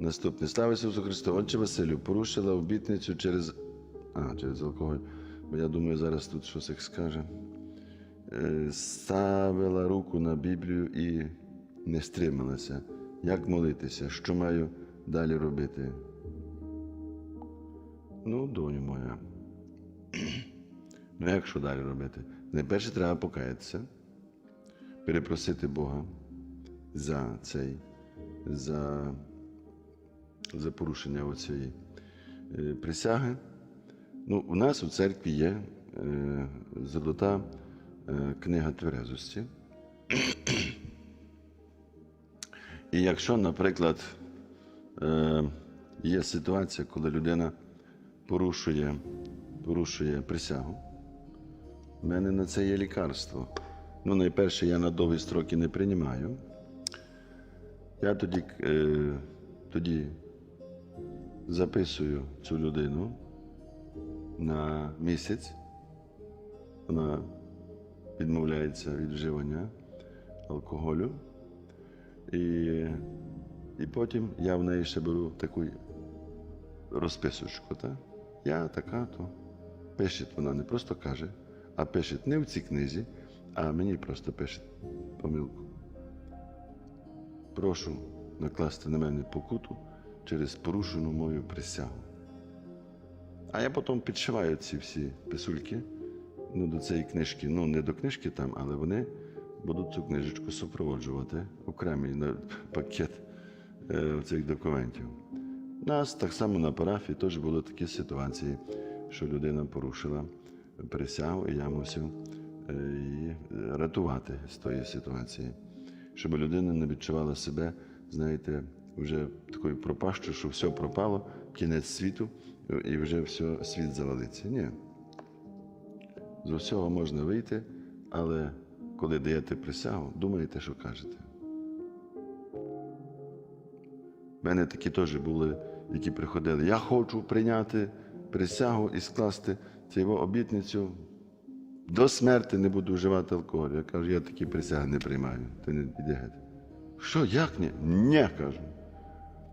Наступне. Слава Ісусу Христу. Отче Василю, порушила обітницю через. А, через алкоголь. Бо я думаю, зараз тут щось їх скаже. Е, Ставила руку на Біблію і не стрималася. Як молитися? Що маю далі робити? Ну, доню моя. Ну, як що далі робити? Найперше треба покаятися, перепросити Бога за цей, за, за порушення оцієї е, присяги. Ну, у нас у церкві є е, золота е, книга тверезості. І якщо, наприклад, є ситуація, коли людина порушує, порушує присягу, в мене на це є лікарство. Ну, найперше, я на довгі строки не приймаю. Я тоді, тоді записую цю людину на місяць. Вона відмовляється від вживання алкоголю. І, і потім я в неї ще беру таку розписочку. Так? Я така, то пише, вона не просто каже, а пише не в цій книзі, а мені просто пише помилку. Прошу накласти на мене покуту через порушену мою присягу. А я потім підшиваю ці всі писульки ну, до цієї книжки. Ну, не до книжки там, але вони будуть цю книжечку супроводжувати окремий пакет е, цих документів. У нас так само на парафії теж були такі ситуації, що людина порушила присягу, і я мусив е, її рятувати з тої ситуації, щоб людина не відчувала себе, знаєте, вже такою пропащою, що все пропало, кінець світу, і вже все, світ завалиться. Ні. З усього можна вийти, але коли даєте присягу, думайте, що кажете. У мене такі теж були, які приходили. Я хочу прийняти присягу і скласти цю обітницю. До смерти не буду вживати алкоголь. Я кажу, я такі присяги не приймаю. Ти не геть. Що, як ні? Ні, кажу.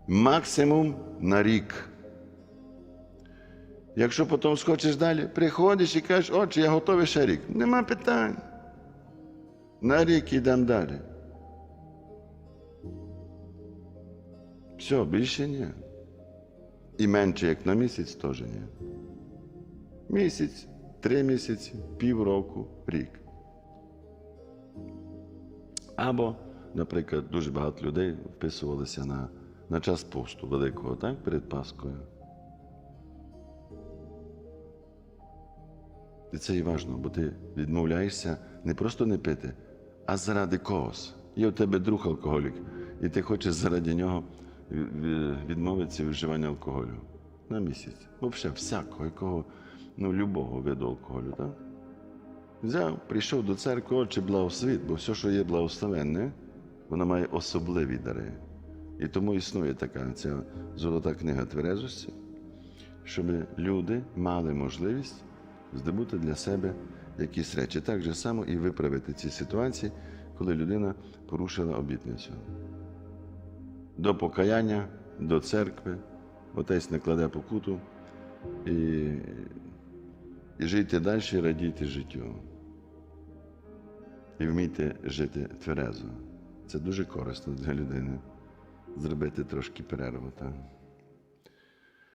Максимум на рік. Якщо потім схочеш далі, приходиш і кажеш, отче, я готовий ще рік. Нема питань. На рік йдемо далі. Все, більше ні. І менше, як на місяць, теж ні. Місяць, три місяці, півроку, рік. Або, наприклад, дуже багато людей вписувалися на, на час посту великого, так, перед Паскою. І це і важливо, бо ти відмовляєшся не просто не пити, а заради когось. Є у тебе друг алкоголік, і ти хочеш заради нього відмовитися від вживання алкоголю на місяць. Взагалі, всякого, якого, ну, любого виду алкоголю, так? Взяв, прийшов до церкви, отче благословит, бо все, що є благословенне, воно має особливі дари. І тому існує така ця золота книга тверезості, щоб люди мали можливість здобути для себе якісь речі. Так же само і виправити ці ситуації, коли людина порушила обітницю. До покаяння, до церкви, отець не кладе покуту і, і жийте далі, радійте життю. І вмійте жити тверезо. Це дуже корисно для людини. Зробити трошки перерву. Так?